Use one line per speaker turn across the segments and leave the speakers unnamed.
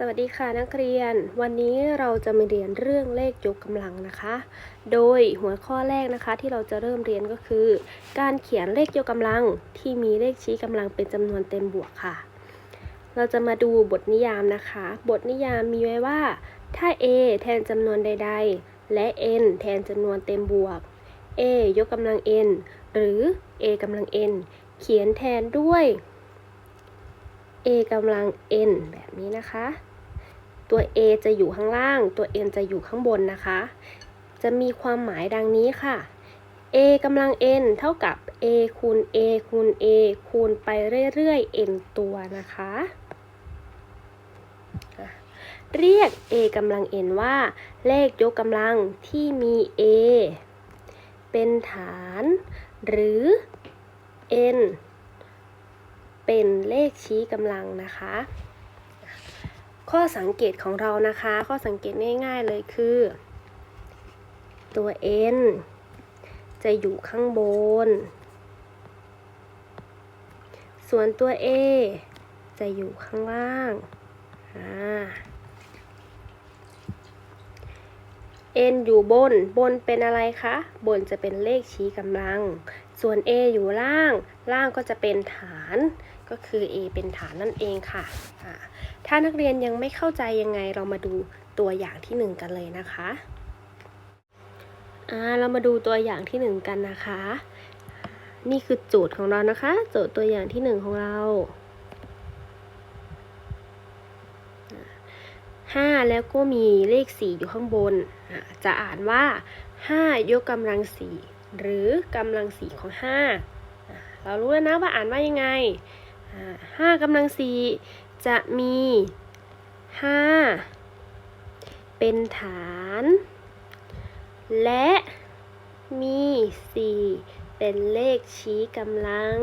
สวัสดีค่ะนักเรียน วันนี้เราจะมาเรียนเรื่องเลขยกกำลังนะคะ โดยหัวข้อแรกนะคะที่เราจะเริ่มเรียนก็คือ การเขียนเลขยกกำลังที่มีเลขชี้กำลังเป็นจำนวนเต็มบวกค่ะ เราจะมาดูบทนิยามนะคะ บทนิยามมีไว้ว่า ถ้า a แทนจำนวนใด ๆ และ n แทนจำนวนเต็มบวก a ยกกำลัง n หรือ a กำลัง n เขียนแทนด้วย a กำลัง n แบบนี้นะคะ ตัว a จะอยู่ข้างล่าง ตัว n จะอยู่ข้างบนนะคะ จะมีความหมายดังนี้ค่ะ a กำลัง n เท่ากับ a คูณ a คูณ a คูณไปเรื่อยๆ n ตัวนะคะ เรียก a กำลัง n ว่า เลขยกกำลังที่มี a เป็นฐาน หรือ n เป็นเลขชี้กำลังนะคะ ข้อสังเกตของเรานะคะ ข้อสังเกตง่ายๆเลยคือ ตัว n จะอยู่ข้างบน ส่วนตัว a จะอยู่ข้างล่างอ n อยู่บน บนเป็นอะไรคะ บนจะเป็นเลขชี้กำลัง ส่วน a อยู่ล่าง ล่างก็จะเป็นฐานก็คือ a เป็นฐานนั่นเองค่ะ ถ้านักเรียนยังไม่เข้าใจยังไงเรามาดูตัวอย่างที่หนึ่งกันเลยนะคะเรามาดูตัวอย่างที่หนึ่งกันนะคะ นี่คือโจทย์ของเรานะคะ โจทย์ตัวอย่างที่หนึ่งของเราห้าแล้วก็มีเลขสี่อยู่ข้างบน จะอ่านว่าห้ายกกำลังสี่หรือกำลังสี่ของห้า เรารู้แล้วนะว่าอ่านว่ายังไงห้ากำลังสี่จะมี5เป็นฐาน และมี4เป็นเลขชี้กำลัง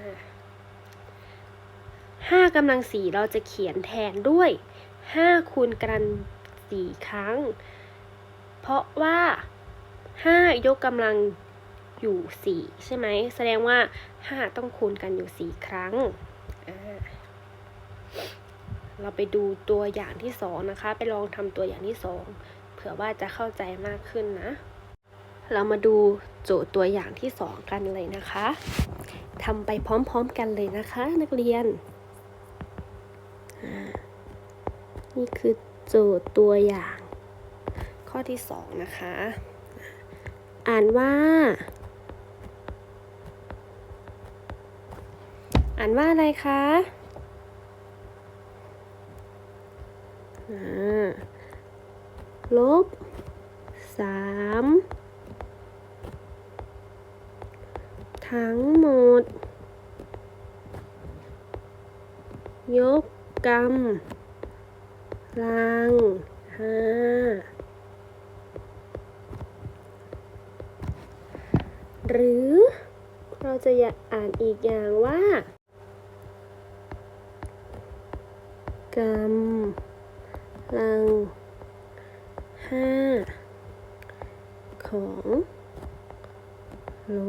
5กำลัง4เราจะเขียนแทนด้วย5คูณกัน4ครั้ง เพราะว่า5ยกกำลัง อยู่ 4 ใช่ไหม แสดงว่า 5 ต้องคูณกันอยู่ 4 ครั้ง เราไปดูตัวอย่างที่สองนะคะ ไปลองทำตัวอย่างที่สองเผื่อว่าจะเข้าใจมากขึ้นนะ เรามาดูโจทย์ตัวอย่างที่สองกันเลยนะคะทำไปพร้อมๆกันเลยนะคะ นักเรียนอ่านี่คือโจทย์ตัวอย่าง ข้อที่สองนะคะ อ่านว่า อ่านว่าอะไรคะอ่าลบสามทั้งหมด ยกกำลังห้าหรือเราจะอยากอ่านอีกอย่างว่า กำลังห้าของ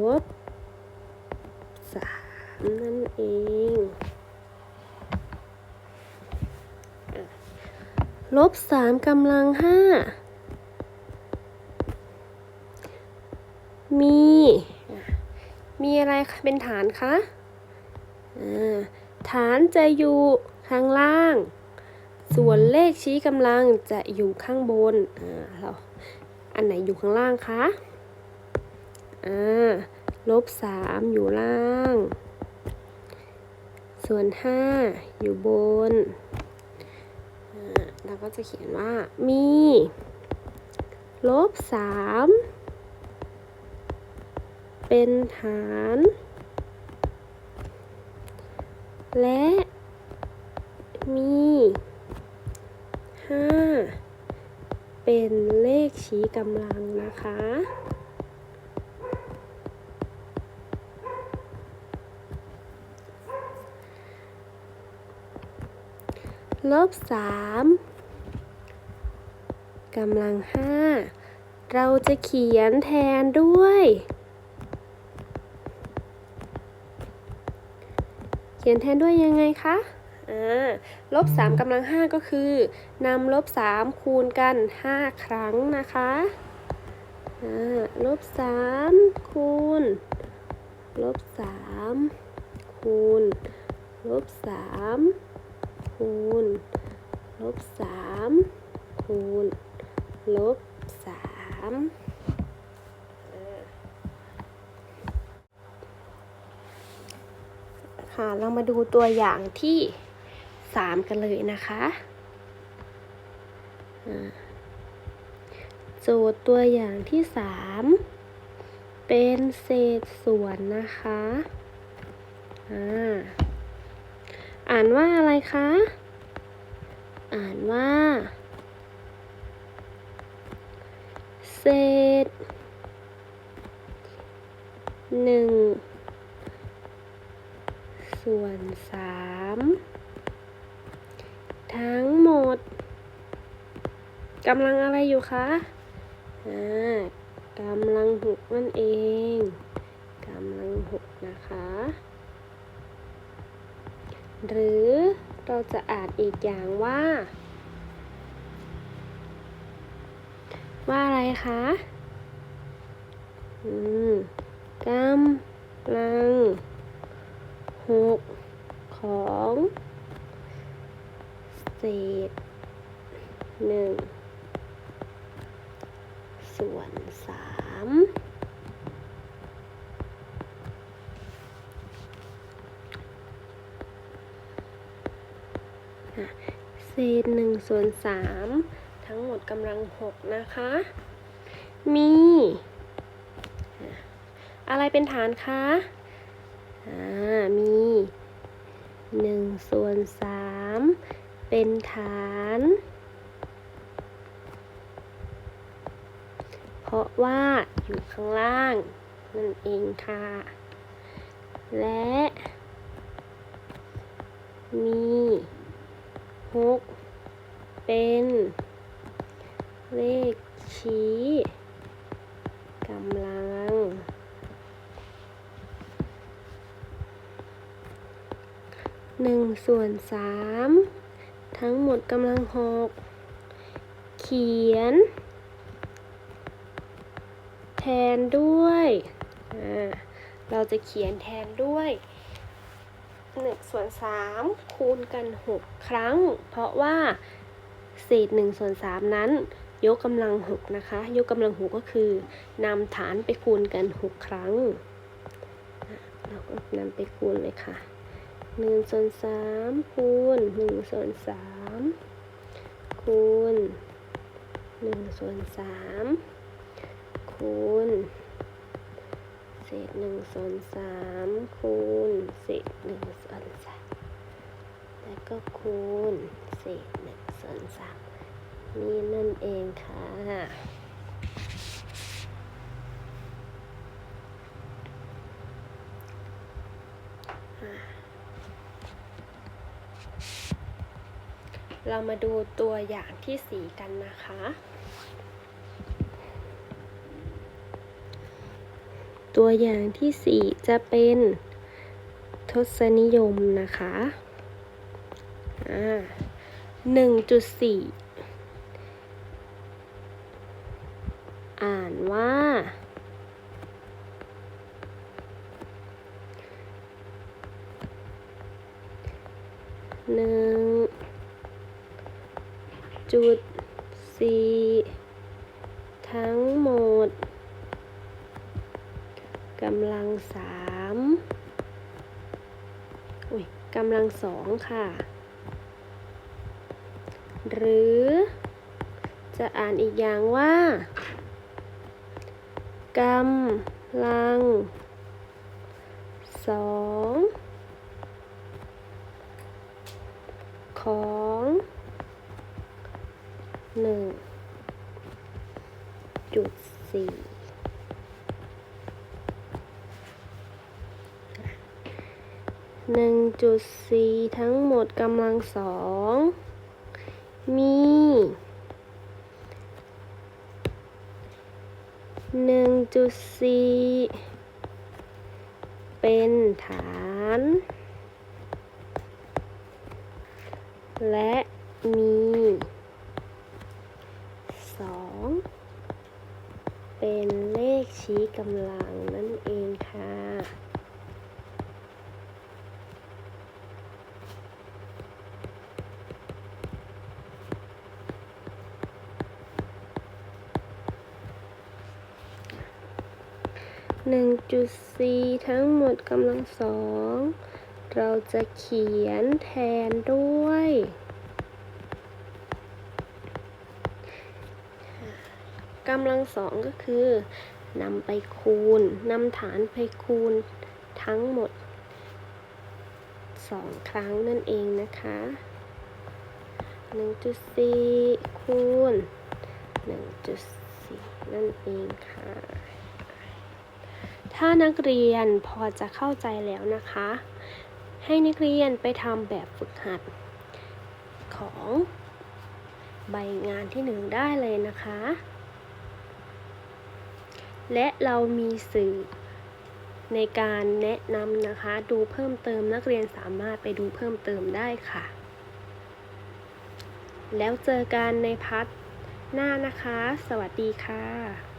ลบสามนั่นเองลบสามกำลังห้ามี มีอะไรเป็นฐานคะอ่าฐานจะอยู่ ข้างล่าง ส่วนเลขชี้กำลังจะอยู่ข้างบนอ่าเราอันไหนอยู่ข้างล่างคะอ่าลบสามอยู่ล่าง ส่วนห้าอยู่บนอ่าเราก็จะเขียนว่ามีลบสามเป็นฐาน และมี ห้า เป็นเลขชี้กำลังนะคะ ลบสามกำลังห้าเราจะเขียนแทนด้วย เขียนแทนด้วยยังไงคะ ลบสามกำลังห้าก็คือนำลบสามคูณกันห้าครั้งนะคะลบสามคูณ ลบสามคูณ ลบสามคูณ ลบสามคูณ ลบสามค่ะเรามาดูตัวอย่างที่ สามกันเลยนะคะโจทย์ตัวอย่างที่สามเป็นเศษส่วนนะคะอ่าอ่านว่าอะไรคะ อ่านว่า เศษหนึ่งส่วนสาม ทั้งหมดกำลังอะไรอยู่คะอ่ากำลังหกนั่นเองกำลังหกนะคะ หรือเราจะอ่านอีกอย่างว่า ว่าอะไรคะ อืมกำลังหกของ เศษหนึ่งส่วนสามเศษหนึ่งส่วนสามทั้งหมดกำลังหกนะคะ มี อะอะไรเป็นฐานคะอ่ามีหนึ่งส่วนสาม เป็นฐาน เพราะว่าอยู่ข้างล่าง นั่นเองค่ะ และ มีหกเป็นเลขชี้กำลัง หนึ่งส่วนสาม ทั้งหมดกำลังหกเขียน แทนด้วย เราจะเขียนแทนด้วยหนึ่งส่วนสามคูณกันหกครั้ง เพราะว่าเศษหนึ่งส่วนสามนั้น ยกกำลังหกนะคะ ยกกำลังหกก็คือนำฐานไปคูณกันหกครั้ง เราก็นำไปคูณเลยค่ะ หนึ่งส่วนสามคูณหนึ่งส่วนสามคูณหนึ่งส่วนสามคูณเศษหนึ่งส่วนสามคูณเศษหนึ่งส่วนสามแล้วก็คูณเศษหนึ่งส่วนสามนี่นั่นเองค่ะ เรามาดูตัวอย่างที่สี่กันนะคะ ตัวอย่างที่สี่จะเป็นทศนิยมนะคะอ่าหนึ่งจุดสี่อ่านว่า หนึ่ง จุดสี่ทั้งหมดกำลังสามอุ้ยกำลังสองค่ะ หรือจะอ่านอีกอย่างว่ากำลังสองของ หนึ่งจุดสี่หนึ่งจุดสี่ทั้งหมดกำลังสองมีหนึ่งจุดสี่เป็นฐาน และมีสอง เป็นเลขชี้ กำลังนั่นเองค่ะ หนึ่งจุดสี่ทั้งหมดกำลังสอง เราจะเขียนแทนด้วยกำลังสองก็คือ นำไปคูณนำฐานไปคูณทั้งหมดสองครั้งนั่นเองนะคะ 1.4 คูณ 1.4 นั่นเองค่ะ ถ้านักเรียนพอจะเข้าใจแล้วนะคะ ให้นักเรียนไปทำแบบฝึกหัด ของใบงานที่หนึ่งได้เลยนะคะ และเรามีสื่อในการแนะนำนะคะ ดูเพิ่มเติมนักเรียนสามารถไปดูเพิ่มเติมได้ค่ะ แล้วเจอกันในพัทหน้านะคะ สวัสดีค่ะ